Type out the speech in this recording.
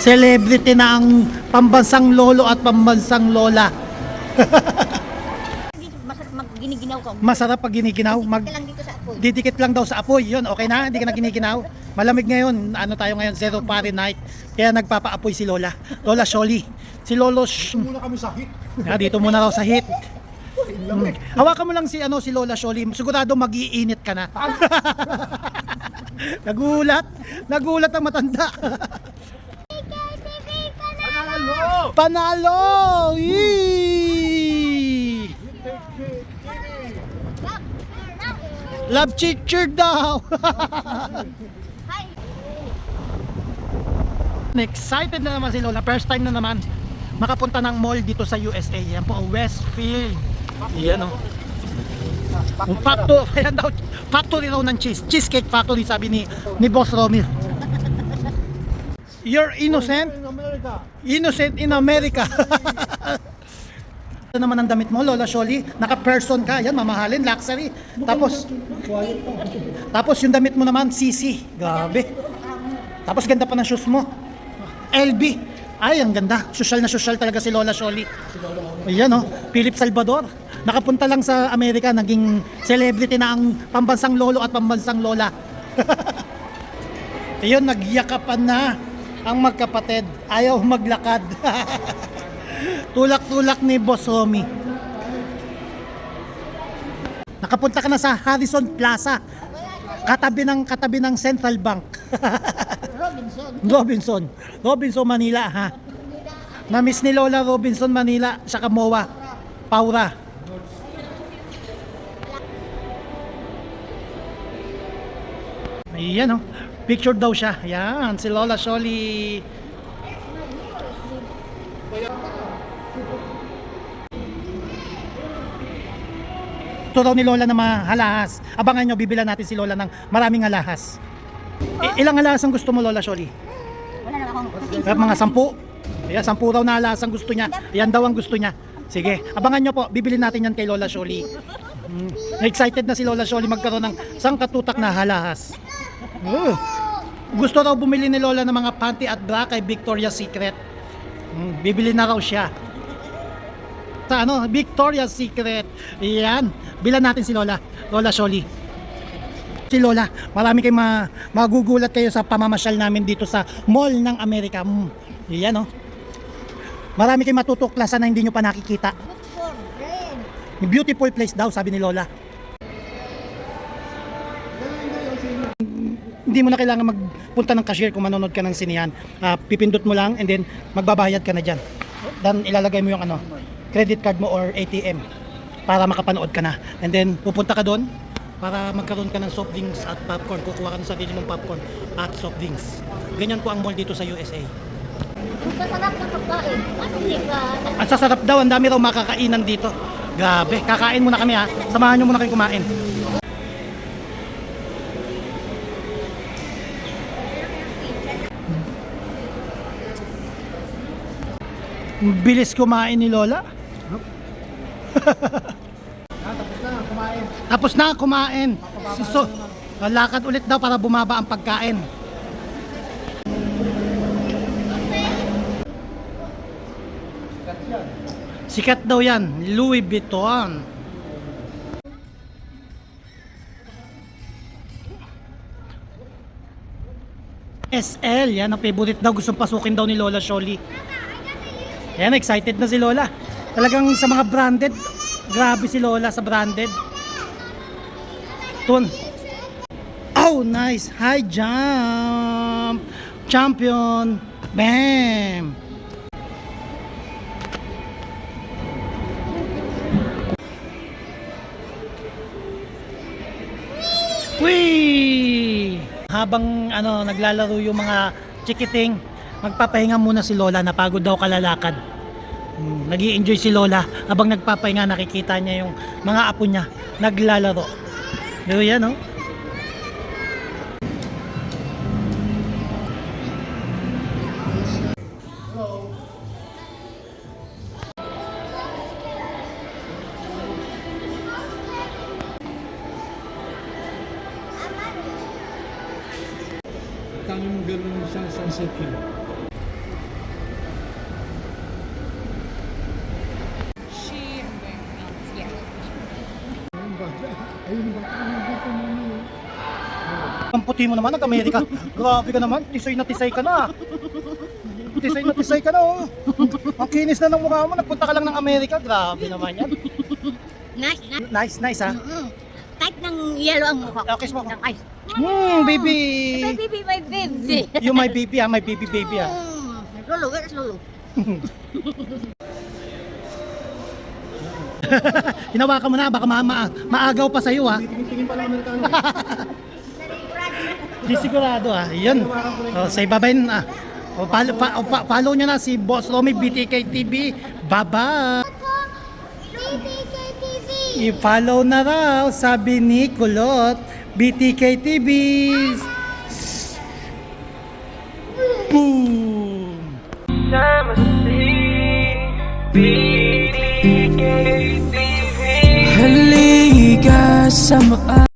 celebrity na ang pambansang lolo at pambansang lola. Dito, masarap mag giniginaw ka. Masarap pag giniginaw. Mag, lang dito sa apoy. didikit lang daw sa apoy. Yun, okay na? Hindi ka na giniginaw. Malamig ngayon. Ano tayo ngayon? Zero Fahrenheit. Kaya nagpapaapoy si Lola. Lola Sholi. Si Lolo Sh... Muna kami sa hit. Ah, dito muna raw sa hit. Hmm. Hawakan mo lang si ano si Lola Sholi. Sigurado mag-iinit ka na. nagulat. Nagulat ang matanda. Panalo! Yee! Love teacher daw. Excited na naman si Lola. First time na naman makapunta ng mall dito sa USA. Yan po, Westfield. Yan o. Oh. Factory, ayan daw, factory raw ng cheese. Cheesecake factory sabi ni ni Boss Romil. You're innocent. In America. Innocent in America. Ito naman ang damit mo, Lola Sholi. Naka-person ka. Yan, mamahalin, luxury. Tapos, tapos yung damit mo naman, CC. Grabe. Tapos ganda pa ng shoes mo. LB. Ay, ang ganda. Social na social talaga si Lola Sholi. Ayan oh, Philip Salvador. Nakapunta lang sa Amerika, naging celebrity na ang pambansang lolo at pambansang lola. Ayun, nagyakapan na ang magkapatid. Ayaw maglakad. Tulak-tulak ni Boss Romy. Nakapunta ka na sa Harrison Plaza. Katabi ng katabi ng Central Bank. Robinson. Robinson. Robinson, Manila, ha? Na-miss ni Lola Robinson, Manila, sa Kamoa. Paura. Ayan, oh. Picture daw siya. Ayan, si Lola Sholi. Ito daw ni Lola na mga halahas. Abangan nyo, bibilan natin si Lola ng maraming halahas. I- ilang alahas ang gusto mo, Lola Sholi? Wala na akong kasi Eh, mga sampu. Ayan, sampu raw na alas ang gusto niya. Yan daw ang gusto niya. Sige, abangan nyo po. Bibili natin yan kay Lola Sholi. Mm. Excited na si Lola Sholi magkaroon ng sangkatutak na halahas. Oh. Gusto raw bumili ni Lola ng mga panty at bra kay Victoria's Secret. Mm, bibili na raw siya. Sa ano, Victoria's Secret. Yan. Bilan natin si Lola. Lola Sholi si Lola. Marami kayong ma magugulat kayo sa pamamasyal namin dito sa Mall ng Amerika. Mm, yan oh. Marami kayong matutuklasan na hindi nyo pa nakikita. Beautiful place daw, sabi ni Lola. Hindi mo na kailangan magpunta ng cashier kung manonood ka ng sinihan. Ah, pipindot mo lang and then magbabayad ka na dyan. Then ilalagay mo yung ano, credit card mo or ATM para makapanood ka na. And then pupunta ka doon para magkaroon ka ng soft drinks at popcorn. Kukuha ka ng sarili mong popcorn at soft drinks. Ganyan po ang mall dito sa USA. Ang sasarap ng pagkain. Ka? Ang sasarap daw, ang dami raw makakainan dito. Grabe, kakain muna kami ha. Samahan nyo muna kayo kumain. Bilis kumain ni Lola. Ah, tapos na, kumain. Tapos na kumain. Si so, lakad ulit daw para bumaba ang pagkain. Sikat daw yan, Louis Vuitton. SL, yan ang favorite daw. Gustong pasukin daw ni Lola Sholi. Yan, excited na si Lola. Talagang sa mga branded, grabe si Lola sa branded. Tun. Oh, nice. High jump. Champion. Bam. Whee! Habang ano naglalaro yung mga chikiting, magpapahinga muna si Lola, napagod daw kalalakad. Hmm, nag enjoy si Lola habang nagpapahinga nakikita niya yung mga apo niya naglalaro. Pero yan oh. Kang ganun sa sunset yun. Ang puti mo naman, nag-Amerika. Grabe ka naman, tisay na tisay ka na. Tisay na tisay ka na, oh. Ang kinis na ng mukha mo, nagpunta ka lang ng Amerika. Grabe naman yan. Nice, nice. Nice, nice ha. Mm-mm. Type ng yellow ang mukha. Okay, mo ako. Ng ice. Hmm, baby. My baby, my baby. You my baby ha, my baby baby ha. Mm. Lolo, where's Lolo? Hinawakan mo na, baka ma ma- maagaw pa sa'yo ha. Tingin-tingin pa lang Amerikano. Di sigurado ha. Yan. Oh, sa ibabay na. O, follow, pa, o, pa- follow nyo na si Boss Romy BTK TV. Bye-bye. I-follow na raw, sabi ni Kulot. BTK TV. Boom! Halika sa summer